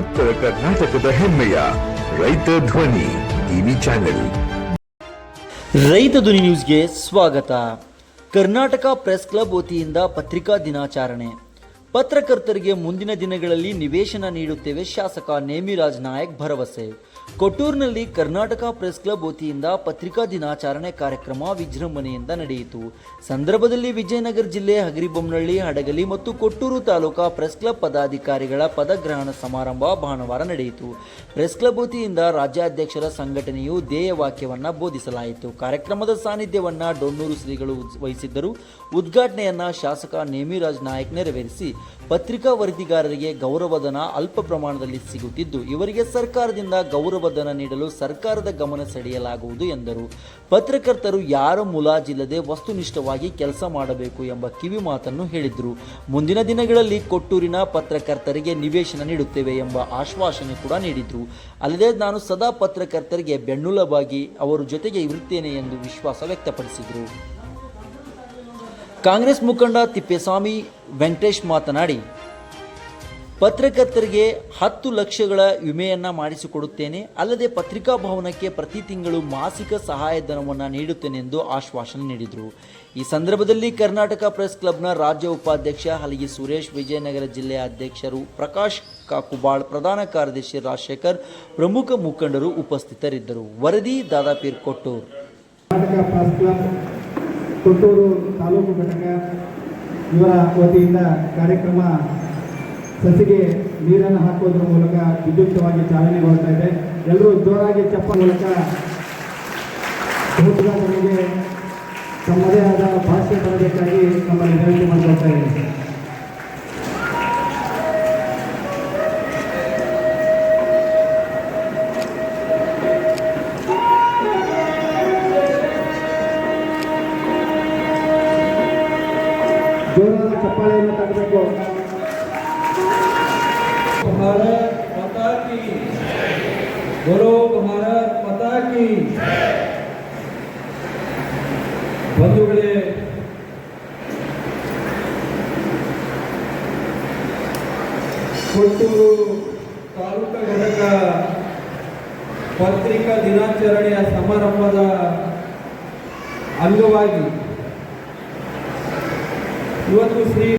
ಉತ್ತರ ಕರ್ನಾಟಕದ ಹೆಮ್ಮೆಯ ರೈತ ಧ್ವನಿ ಟಿವಿ ಚಾನೆಲ್. ರೈತ ಧ್ವನಿ ನ್ಯೂಸ್ಗೆ ಸ್ವಾಗತ. ಕರ್ನಾಟಕ ಪ್ರೆಸ್ ಕ್ಲಬ್ ವತಿಯಿಂದ ಪತ್ರಿಕಾ ದಿನಾಚರಣೆ. ಪತ್ರಕರ್ತರಿಗೆ ಮುಂದಿನ ದಿನಗಳಲ್ಲಿ ನಿವೇಶನ ನೀಡುತ್ತೇವೆ ಶಾಸಕ ನೇಮಿರಾಜ್ ನಾಯಕ್ ಭರವಸೆ. ಕೊಟ್ಟೂರಿನಲ್ಲಿ ಕರ್ನಾಟಕ ಪ್ರೆಸ್ ಕ್ಲಬ್ ವತಿಯಿಂದ ಪತ್ರಿಕಾ ದಿನಾಚರಣೆ ಕಾರ್ಯಕ್ರಮ ವಿಜೃಂಭಣೆಯಿಂದ ನಡೆಯಿತು. ಸಂದರ್ಭದಲ್ಲಿ ವಿಜಯನಗರ ಜಿಲ್ಲೆ ಹಗರಿಬೊಮ್ಮನಹಳ್ಳಿ, ಹಡಗಲಿ ಮತ್ತು ಕೊಟ್ಟೂರು ತಾಲೂಕಾ ಪ್ರೆಸ್ ಕ್ಲಬ್ ಪದಾಧಿಕಾರಿಗಳ ಪದಗ್ರಹಣ ಸಮಾರಂಭ ಭಾನುವಾರ ನಡೆಯಿತು. ಪ್ರೆಸ್ ಕ್ಲಬ್ ವತಿಯಿಂದ ರಾಜ್ಯಾಧ್ಯಕ್ಷರ ಸಂಘಟನೆಯು ಧ್ಯೇಯವಾಕ್ಯವನ್ನ ಬೋಧಿಸಲಾಯಿತು. ಕಾರ್ಯಕ್ರಮದ ಸಾನ್ನಿಧ್ಯವನ್ನು ಡೊಣ್ಣೂರು ಶ್ರೀಗಳು ವಹಿಸಿದ್ದರು. ಉದ್ಘಾಟನೆಯನ್ನ ಶಾಸಕ ನೇಮಿರಾಜ್ ನಾಯಕ್ ನೆರವೇರಿಸಿ ಪತ್ರಿಕಾ ವರದಿಗಾರರಿಗೆ ಗೌರವಧನ ಅಲ್ಪ ಪ್ರಮಾಣದಲ್ಲಿ ಸಿಗುತ್ತಿದ್ದು, ಇವರಿಗೆ ಸರ್ಕಾರದಿಂದ ಗೌರವಧನ ನೀಡಲು ಸರ್ಕಾರದ ಗಮನ ಸೆಳೆಯಲಾಗುವುದು ಎಂದರು. ಪತ್ರಕರ್ತರು ಯಾರ ಮುಲಾಜಿಲ್ಲದೆ ವಸ್ತುನಿಷ್ಠವಾಗಿ ಕೆಲಸ ಮಾಡಬೇಕು ಎಂಬ ಕಿವಿ ಮಾತನ್ನು ಹೇಳಿದರು. ಮುಂದಿನ ದಿನಗಳಲ್ಲಿ ಕೊಟ್ಟೂರಿನ ಪತ್ರಕರ್ತರಿಗೆ ನಿವೇಶನ ನೀಡುತ್ತೇವೆ ಎಂಬ ಆಶ್ವಾಸನೆ ಕೂಡ ನೀಡಿದರು. ಅಲ್ಲದೆ ನಾನು ಸದಾ ಪತ್ರಕರ್ತರಿಗೆ ಬೆನ್ನುಲಬಾಗಿ, ಅವರ ಜೊತೆಗೆ ಇರುತ್ತೇನೆ ಎಂದು ವಿಶ್ವಾಸ ವ್ಯಕ್ತಪಡಿಸಿದರು. ಕಾಂಗ್ರೆಸ್ ಮುಖಂಡ ತಿಪ್ಪೇಸ್ವಾಮಿ ವೆಂಕಟೇಶ್ ಮಾತನಾಡಿ, ಪತ್ರಕರ್ತರಿಗೆ ಹತ್ತು ಲಕ್ಷಗಳ ವಿಮೆಯನ್ನು ಮಾಡಿಸಿಕೊಡುತ್ತೇನೆ, ಅಲ್ಲದೆ ಪತ್ರಿಕಾ ಭವನಕ್ಕೆ ಪ್ರತಿ ತಿಂಗಳು ಮಾಸಿಕ ಸಹಾಯಧನವನ್ನು ನೀಡುತ್ತೇನೆ ಎಂದು ಆಶ್ವಾಸನೆ ನೀಡಿದರು. ಈ ಸಂದರ್ಭದಲ್ಲಿ ಕರ್ನಾಟಕ ಪ್ರೆಸ್ ಕ್ಲಬ್ನ ರಾಜ್ಯ ಉಪಾಧ್ಯಕ್ಷ ಹಲಗಿ ಸುರೇಶ್, ವಿಜಯನಗರ ಜಿಲ್ಲೆಯ ಅಧ್ಯಕ್ಷರು ಪ್ರಕಾಶ್ ಕಾಕುಬಾಳ್, ಪ್ರಧಾನ ಕಾರ್ಯದರ್ಶಿ ರಾಜಶೇಖರ್, ಪ್ರಮುಖ ಮುಖಂಡರು ಉಪಸ್ಥಿತರಿದ್ದರು. ವರದಿ ದಾದಾಪೀರ್ ಕೊಟ್ಟೂರು. ಕೊಟ್ಟೂರು ತಾಲೂಕು ಘಟಕ ಇವರ ವತಿಯಿಂದ ಕಾರ್ಯಕ್ರಮ ಸಸಿಗೆ ನೀರನ್ನು ಹಾಕುವುದರ ಮೂಲಕ ವಿದ್ಯುಕ್ತವಾಗಿ ಚಾಲನೆಗೊಳ್ತಾ ಇದೆ. ಎಲ್ಲರೂ ಜೋರಾಗಿ ಚಪ್ಪ ಮೂಲಕ ತಮಗೆ ತಮ್ಮದೇ ಆದ ಭಾಷೆ ಬರಬೇಕಾಗಿ ತಮ್ಮ ವಿನಂತಿ ಮಾಡಿಕೊಳ್ತಾ ಜೋರಾದ ಚಪ್ಪಾಳೆಯನ್ನು ತಗಬೇಕು. ಪತಾಕಿ ಮಾತಾ ಕಿ ಬೋಲೋ ಭಾರತ್ ಬಂಧುಗಳೇ, ಕೊಟ್ಟೂರು ತಾಲೂಕು ಘಟಕ ಪತ್ರಿಕಾ ದಿನಾಚರಣೆಯ ಸಮಾರಂಭದ ಅಂಗವಾಗಿ You are to.